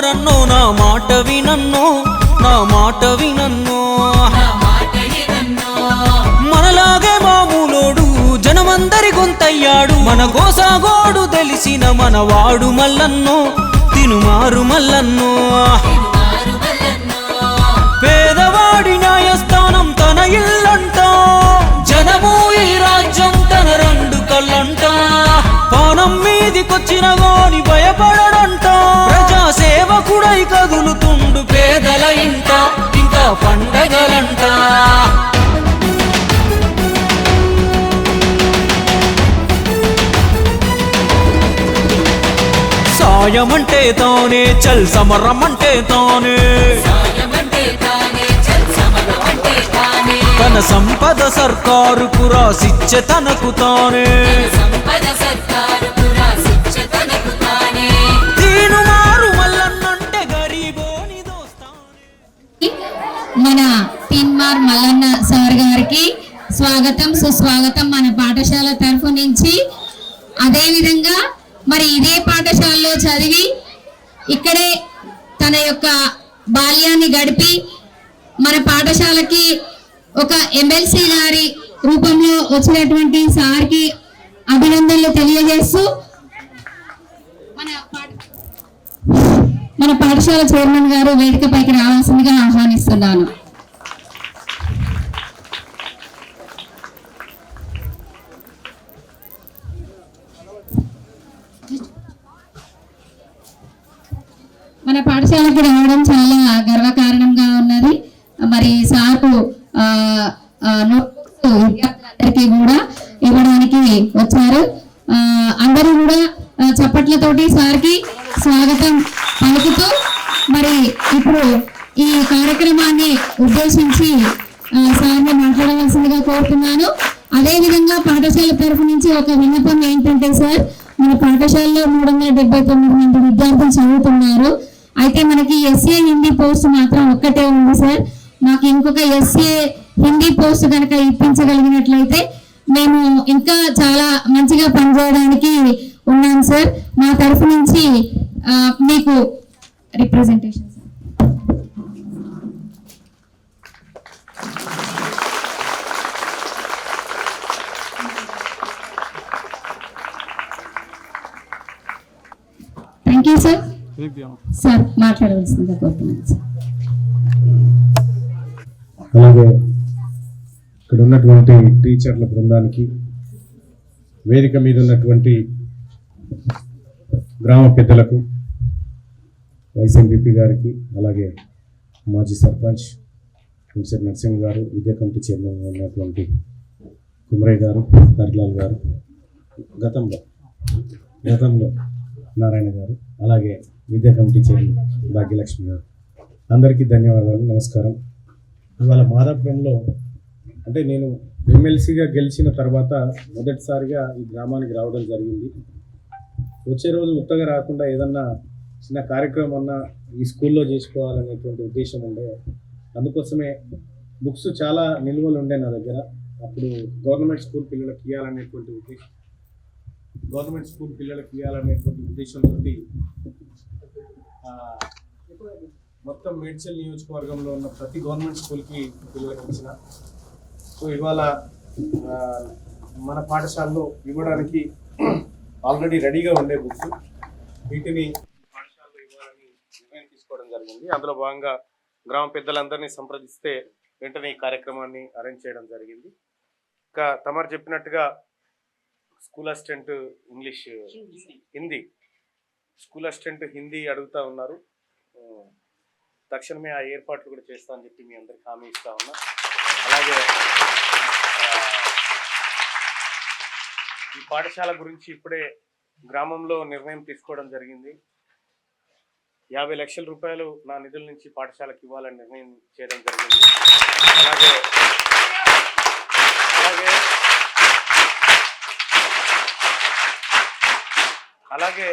రన్నో నా మాట వినన్నో నా మాట వినన్నో. మనలాగే మామూలోడు జనమందరి గొంతయ్యాడు. మన గోసాగోడు తెలిసిన మనవాడు మల్లన్నో తినుమారు మల్లన్నో. అంటే తానే చల్ సమరం అంటే తానే. తన సంపద సర్కారుకు రాసిచ్చే తనకు తానే. మన పిన్మార్ మల్లన్న సార్ గారికి స్వాగతం సుస్వాగతం మన పాఠశాల తరఫు నుంచి. అదేవిధంగా మరి ఇదే పాఠశాలలో చదివి ఇక్కడే తన యొక్క బాల్యాన్ని గడిపి మన పాఠశాలకి ఒక ఎమ్మెల్సీ గారి రూపంలో వచ్చినటువంటి సార్కి అభినందనలు తెలియజేస్తూ మన మన పాఠశాల చైర్మన్ గారు వేదికపైకి రావాల్సిందిగా ఆహ్వానిస్తున్నాను. మన పాఠశాలకు రావడం చాలా గర్వకారణంగా ఉన్నది. మరి సార్కు విద్యార్థులందరికీ కూడా ఇవ్వడానికి వచ్చారు. అందరూ కూడా చప్పట్లతోటి సార్కి స్వాగతం పలుకుతూ మరి ఇప్పుడు ఈ కార్యక్రమాన్ని ఉద్దేశించి సార్ని మాట్లాడవలసిందిగా కోరుతున్నాను. అదేవిధంగా పాఠశాల తరఫు నుంచి ఒక విన్నపం ఏంటంటే సార్ మన పాఠశాలలో మూడు వందల డెబ్బై తొమ్మిది మంది విద్యార్థులు చదువుతున్నారు. అయితే మనకి ఎస్ఏ హిందీ పోస్ట్ మాత్రం ఒక్కటే ఉంది సార్ మాకు ఇంకొక ఎస్ఏ హిందీ పోస్ట్ కనుక ఇప్పించగలిగినట్లయితే మేము ఇంకా చాలా మంచిగా పనిచేయడానికి ఉన్నాం సార్ మా తరఫు నుంచి మీకు representation sir thank you sir sir మాట్లాడవలసిందిగా కోరుతున్నాను సార్. అలాగే ఇక్కడ ఉన్నటువంటి టీచర్ల బృందానికి వేదిక మీద ఉన్నటువంటి గ్రామ పెద్దలకు వైస్ ఎంపీపీ గారికి అలాగే మాజీ సర్పంచ్ ప్రొఫెసర్ నరసింహ గారు విద్యా కమిటీ చైర్మన్ ఉన్నటువంటి కుమరయ్య గారు హరిలాల్ గారు గతంలో గతంలో నారాయణ గారు అలాగే విద్యా కమిటీ చైర్మన్ భాగ్యలక్ష్మి గారు. అందరికీ ధన్యవాదాలు నమస్కారం. ఇవాళ మాదాపురంలో అంటే నేను ఎమ్మెల్సీగా గెలిచిన తర్వాత మొదటిసారిగా ఈ గ్రామానికి రావడం జరిగింది. వచ్చే రోజు ఉత్తగా రాకుండా ఏదన్నా చిన్న కార్యక్రమం అన్నా ఈ స్కూల్లో చేసుకోవాలనేటువంటి ఉద్దేశం ఉండే. అందుకోసమే బుక్స్ చాలా నిల్వలు ఉండే నా దగ్గర. అప్పుడు గవర్నమెంట్ స్కూల్ పిల్లలకి ఇవ్వాలనేటువంటి ఉద్దేశం గవర్నమెంట్ స్కూల్ పిల్లలకి ఇవ్వాలనేటువంటి ఉద్దేశంతో మొత్తం మేడ్చల్ నియోజకవర్గంలో ఉన్న ప్రతి గవర్నమెంట్ స్కూల్కి పిల్లలకి ఇచ్చిన సో ఇవాళ మన పాఠశాలలో ఇవ్వడానికి ఆల్రెడీ రెడీగా ఉండే బుక్స్. వీటిని పాఠశాలలో ఇవ్వాలని నిర్ణయం తీసుకోవడం జరిగింది. అందులో భాగంగా గ్రామ పెద్దలందరినీ సంప్రదిస్తే వెంటనే ఈ కార్యక్రమాన్ని అరేంజ్ చేయడం జరిగింది. ఇంకా తమరు చెప్పినట్టుగా school assistant English Hindi school assistant Hindi అడుగుతా ఉన్నారు. తక్షణమే ఆ ఏర్పాట్లు కూడా చేస్తామని చెప్పి మీ అందరికి హామీ ఇస్తా ఉన్నా. అలాగే ఈ పాఠశాల గురించి ఇప్పుడే గ్రామంలో నిర్ణయం తీసుకోవడం జరిగింది. యాభై లక్షల రూపాయలు నా నిధుల నుంచి పాఠశాలకు ఇవ్వాలని నిర్ణయం చేయడం జరిగింది. అలాగే అలాగే అలాగే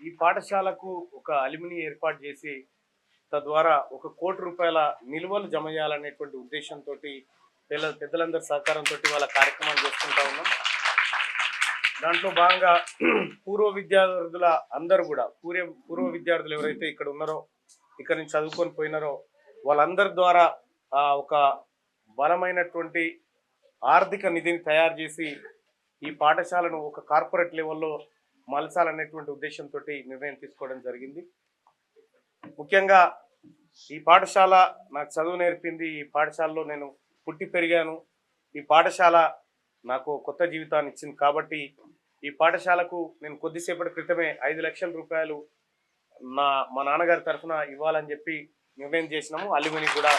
ఈ పాఠశాలకు ఒక అలిమిని ఏర్పాటు చేసి తద్వారా ఒక కోటి రూపాయల నిల్వలు జమ చేయాలనేటువంటి ఉద్దేశంతో పిల్ల పెద్దలందరి సహకారంతో వాళ్ళ కార్యక్రమాలు చేసుకుంటా ఉన్నాం. దాంట్లో భాగంగా పూర్వ విద్యార్థుల అందరూ కూడా పూర్వ పూర్వ విద్యార్థులు ఎవరైతే ఇక్కడ ఉన్నారో ఇక్కడ నుంచి చదువుకొని పోయినారో వాళ్ళందరి ద్వారా ఒక బలమైనటువంటి ఆర్థిక నిధిని తయారు చేసి ఈ పాఠశాలను ఒక కార్పొరేట్ లెవెల్లో మలచాలనేటువంటి ఉద్దేశంతో నిర్ణయం తీసుకోవడం జరిగింది. ముఖ్యంగా ఈ పాఠశాల నాకు చదువు నేర్పింది ఈ పాఠశాలలో నేను పుట్టి పెరిగాను. ఈ పాఠశాల నాకు కొత్త జీవితాన్ని ఇచ్చింది కాబట్టి ఈ పాఠశాలకు నేను కొద్దిసేపటి క్రితమే ఐదు లక్షల రూపాయలు నా మా నాన్నగారి తరఫున ఇవ్వాలని చెప్పి నిర్ణయం చేసినాము. అల్లుమిని కూడా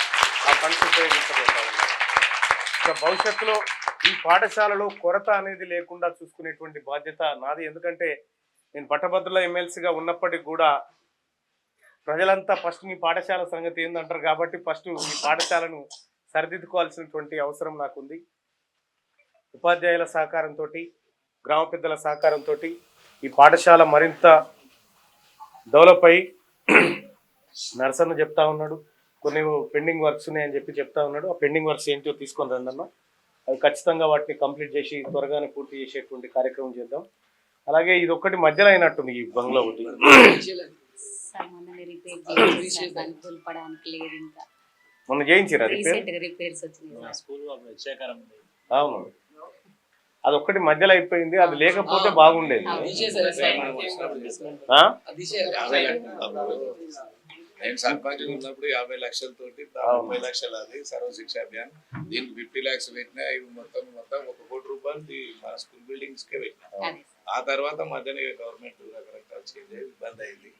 ఆ ఫండ్స్ ఉపయోగించబోతా ఉన్నాం. ఇక భవిష్యత్తులో ఈ పాఠశాలలో కొరత అనేది లేకుండా చూసుకునేటువంటి బాధ్యత నాది. ఎందుకంటే నేను పట్టభద్రుల ఎమ్మెల్సీగా ఉన్నప్పటికీ కూడా ప్రజలంతా ఫస్ట్ మీ పాఠశాల సంగతి ఏందంటారు కాబట్టి ఫస్ట్ ఈ పాఠశాలను సరిదిద్దుకోవాల్సినటువంటి అవసరం నాకుంది. ఉపాధ్యాయుల సహకారంతో గ్రామ పెద్దల సహకారంతో ఈ పాఠశాల మరింత డెవలప్ అయ్యి నరసన్న చెప్తా ఉన్నాడు. కొన్ని పెండింగ్ వర్క్స్ ఉన్నాయని చెప్పి చెప్తా ఉన్నాడు. ఆ పెండింగ్ వర్క్స్ ఏంటో తీసుకొని రండి అన్న అవి ఖచ్చితంగా వాటిని కంప్లీట్ చేసి త్వరగానే పూర్తి చేసేటువంటి కార్యక్రమం చేద్దాం. అలాగే ఇది ఒక్కటి మధ్యలో అయినట్టుంది ఈ బంగ్లా ఒకటి మొన్న చేయించారా. అవును. అది ఒక్కటి మధ్యలో అయిపోయింది అది లేకపోతే బాగుండేది. ఆ? నేను సర్పంచ్ ఉన్నప్పుడు యాభై లక్షలతోటి ముప్పై లక్షలు అది సర్వ శిక్ష అభియాన్ దీనికి ఫిఫ్టీ లాక్స్ పెట్టినా ఇవి మొత్తం మొత్తం ఒక కోటి రూపాయలు మన స్కూల్ బిల్డింగ్స్ కే పెట్టినా. ఆ తర్వాత మధ్యన గవర్నమెంట్ రకరకాల చేంజ్ అయ్యి ఇబ్బంది అయింది.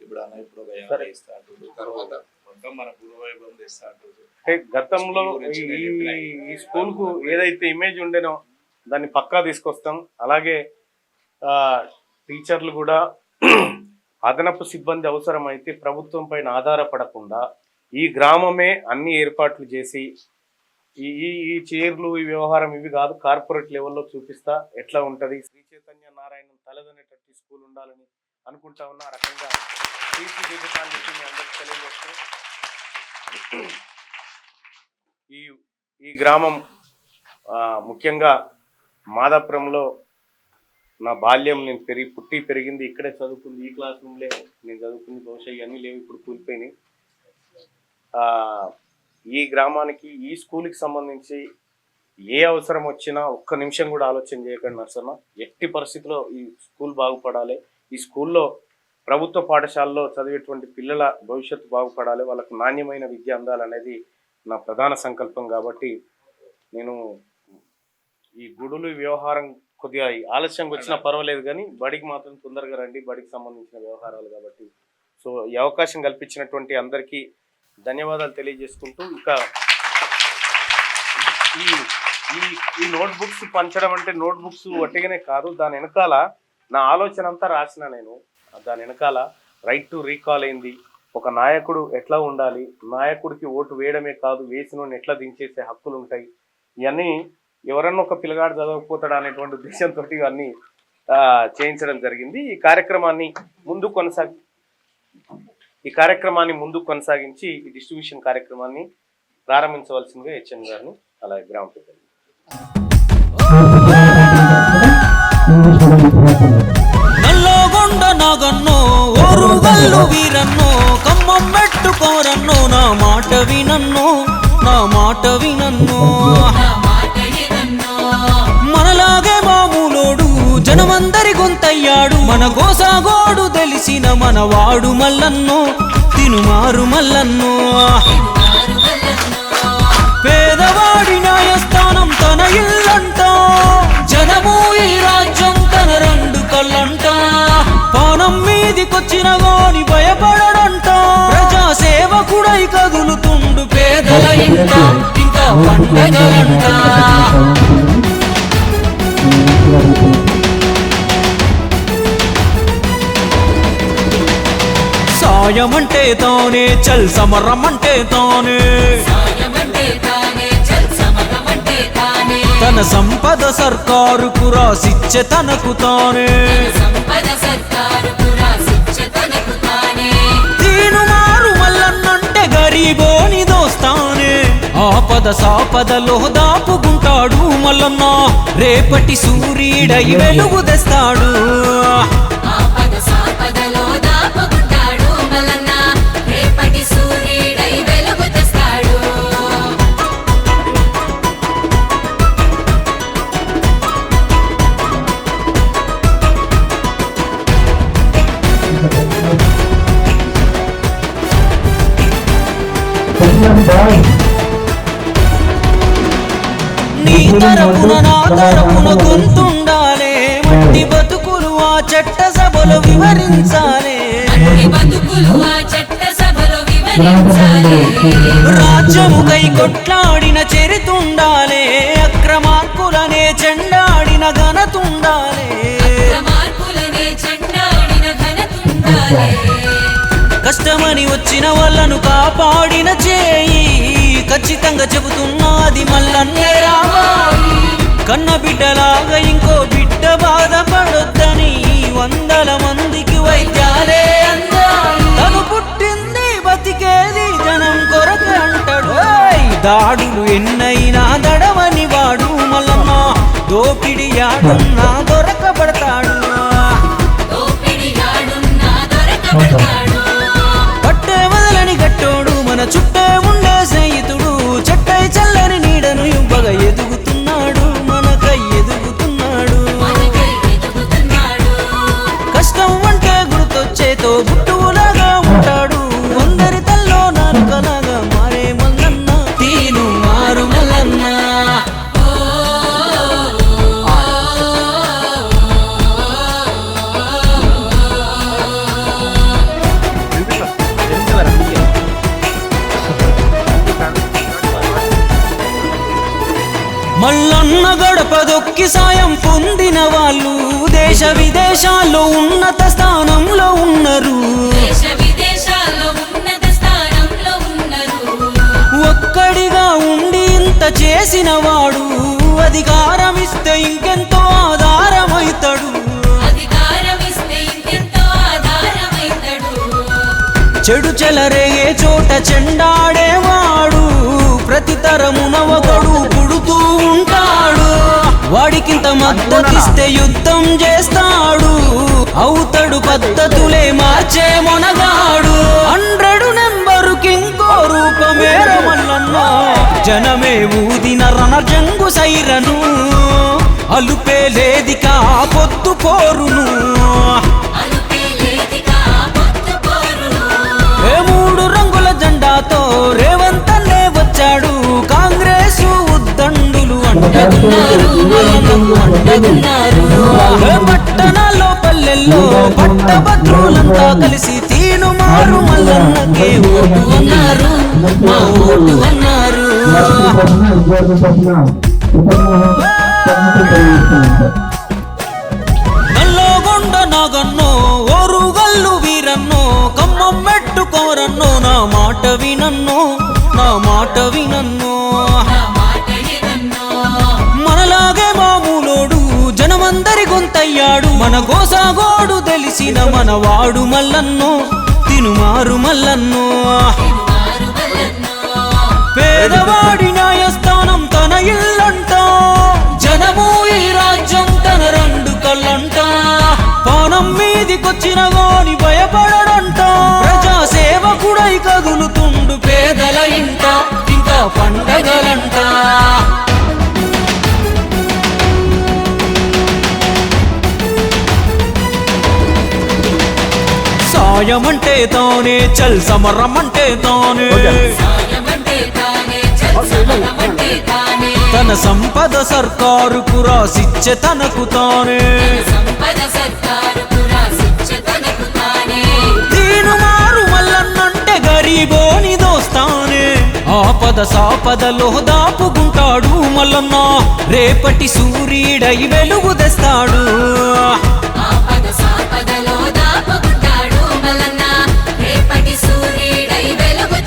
ఇప్పుడు అన్న ఇప్పుడు ఒక యాభై ఇస్తా అంటుండు. తర్వాత మొత్తం మన పూర్వవైభవం తెస్తా అంటుండు. అంటే గతంలో ఈ ఈ స్కూల్కు ఏదైతే ఇమేజ్ ఉండేనో దాన్ని పక్కా తీసుకొస్తాం. అలాగే ఆ, టీచర్లు కూడా అదనపు సిబ్బంది అవసరమైతే ప్రభుత్వం పైన ఆధారపడకుండా ఈ గ్రామమే అన్ని ఏర్పాట్లు చేసి ఈ ఈ చీరలు చైర్లు ఈ వ్యవహారం ఇవి కాదు కార్పొరేట్ లెవెల్లో చూపిస్తా ఎట్లా ఉంటుంది. శ్రీ చైతన్య నారాయణ తలదనేటట్టు స్కూల్ ఉండాలని అనుకుంటా ఉన్నా. ఆ రకంగా చెప్పి మీ అందరికి తెలియజేస్తూ ఈ ఈ గ్రామం ముఖ్యంగా మాదాపురంలో నా బాల్యం నేను పెరిగి పుట్టి పెరిగింది ఇక్కడే చదువుకుంది ఈ క్లాస్ రూమ్లే నేను చదువుకుంది బహుశా ఇవన్నీ లేవు ఇప్పుడు కూలిపోయినాయి. ఈ గ్రామానికి ఈ స్కూల్కి సంబంధించి ఏ అవసరం వచ్చినా ఒక్క నిమిషం కూడా ఆలోచన చేయకండి నర్సన్న ఎట్టి పరిస్థితిలో ఈ స్కూల్ బాగుపడాలి. ఈ స్కూల్లో ప్రభుత్వ పాఠశాలలో చదివేటువంటి పిల్లల భవిష్యత్తు బాగుపడాలి. వాళ్ళకు నాణ్యమైన విద్య అందాలనేది నా ప్రధాన సంకల్పం కాబట్టి నేను ఈ గుడులు వ్యవహారం కొద్దిగా ఆలస్యంగా వచ్చినా పర్వాలేదు కానీ బడికి మాత్రం తొందరగా రండి. బడికి సంబంధించిన వ్యవహారాలు కాబట్టి. సో ఈ అవకాశం కల్పించినటువంటి అందరికీ ధన్యవాదాలు తెలియజేసుకుంటూ ఇక ఈ ఈ ఈ నోట్ బుక్స్ పంచడం అంటే నోట్ బుక్స్ వట్టిగానే కాదు. దాని వెనకాల నా ఆలోచన అంతా రాసిన నేను. దాని వెనకాల రైట్ టు రీకాల్ అయింది. ఒక నాయకుడు ఎట్లా ఉండాలి? నాయకుడికి ఓటు వేయడమే కాదు వేసిన ఎట్లా దించేసే హక్కులు ఉంటాయి? ఇవన్నీ ఎవరన్నా ఒక పిల్లగాడు చదవకపోతాడు అనేటువంటి ఉద్దేశంతో ఇవన్నీ చేయించడం జరిగింది. ఈ కార్యక్రమాన్ని ముందు కొనసాగి ఈ కార్యక్రమాన్ని ముందు కొనసాగించి ఈ డిస్ట్రిబ్యూషన్ కార్యక్రమాన్ని ప్రారంభించవలసిందిగా హెచ్ఎం గారిని అలాగే గ్రామ పెద్దలు నల్లగొండ నాగన్నో ఓరుగల్లు వీరన్నో కమ్మం పెట్టుకోరన్నో నా మాట వినన్నో నా మాట వినన్నో. గొంతయ్యాడు మన గోసాగోడు తెలిసిన మనవాడు మల్లన్నో తినుమారు మల్లన్నో. పేదవాడి న్యాయస్థానం తన ఇల్లంట జనము ఈ రాజ్యం తన రెండు కళ్ళంట. పానం మీదికొచ్చిన గోని భయపడడంట ప్రజా సేవకుడై కదులుతుండు పేదల ఇంట ఇంకా పండగలంట. సాయమంటే తానే చల్ సమరమంటే తానే. తన సంపద సర్కారుకు రాసిచ్చే తనకు తానే. తీను మారు మల్లన్నంటే గరీబోని దోస్తానే. ఆపద ఆపద సాపదలో దాపుకుంటాడు మల్లన్న. రేపటి సూర్యుడై వెలుగు తెస్తాడు. తరపున నా తరపున గొంతుండాలే మట్టి బతుకులు ఆ చట్ట సభలో వివరించాలే. వివరించాలి రాజ్యముకై కొట్లాడిన చరితుండాలే. అక్రమార్కులనే చెండాడిన ఘనతుండాలి. కష్టమని వచ్చిన వాళ్ళను కాపాడిన చేయి. ఖచ్చితంగా చెబుతున్నది మల్లన్నే రావాలి. కన్న బిడ్డలాగా ఇంకో బిడ్డ బాధపడొద్దని వందల మందికి వైద్యాలే తను పుట్టింది బతికేది జనం కొరకు అంటాడు. దాడులు ఎన్నైనా దడవని వాడు మల్లమ్మ. దోపిడి యాడున్నా చేసిన వాడు అధికారం ఇస్తే ఇంకెంతో ఆధారమైతాడు. అధికారం ఇస్తే ఇంకెంతో ఆధారమైతాడు. చెడు చెలరేగే చోట చెండాడేవాడు ప్రతి తరమున ఒకడు పుడుతూ ఉంటాడు. వాడికింత మద్దతిస్తే యుద్ధం చేస్తాడు. అవుతాడు పద్ధతులే మార్చే మొనగాడు. హండ్రెడ్ జనమే ఊదిన రణజంగు సైరను అలుపే లేదిక పొద్దు పోరును. అలుపే లేదిగా పొత్తు పోరును. ఏ మూడు రంగుల జెండాతో రేవంత్ అన్నే వచ్చాడు. కాంగ్రెస్ ఉద్దండులు అంటున్నారు పట్టణాల్లో పల్లెల్లో పట్టభద్రులంతా కలిసి తీను మారు మల్లన్నకే ఓటు అన్నారు. మా ఓటు అన్నారు నల్లగొండ నాగన్నో ఓరుగల్లు వీరన్నో కమ్మం మెట్టుకోరన్నో నా మాట వినన్నో నా మాట వినన్నో. మనలాగే మామూలోడు జనమందరి గొంతయ్యాడు మన గోసాగోడు తెలిసిన మనవాడు మల్లన్నో తినుమారు మల్లన్నో. పేదవాడి న్యాయస్థానం తన ఇల్లంట. జనము ఈ రాజ్యం తన రెండు కళ్ళంట. పానం మీదికొచ్చిన గాని భయపడడంట. ప్రజా సేవకుడై కదులుతుండు పేదల ఇంట. ఇంకా పండగలంట. సాయమంటే తానే చల్ సమరమంటే తానే. తన సంపద సర్కారుకు రాసిచ్చే తనకు తానే. సర్కారు పురా తనకు తానే దీను మారు మల్లన్నంటే గరీబోని దోస్తానే. ఆపద సాపదలో దాపుకుంటాడు మల్లన్న. రేపటి సూర్యుడై వెలుగు తెస్తాడు. సాపదలో దాపుకుంటాడు మల్లన్న. రేపటి సూర్యుడై వెలుగు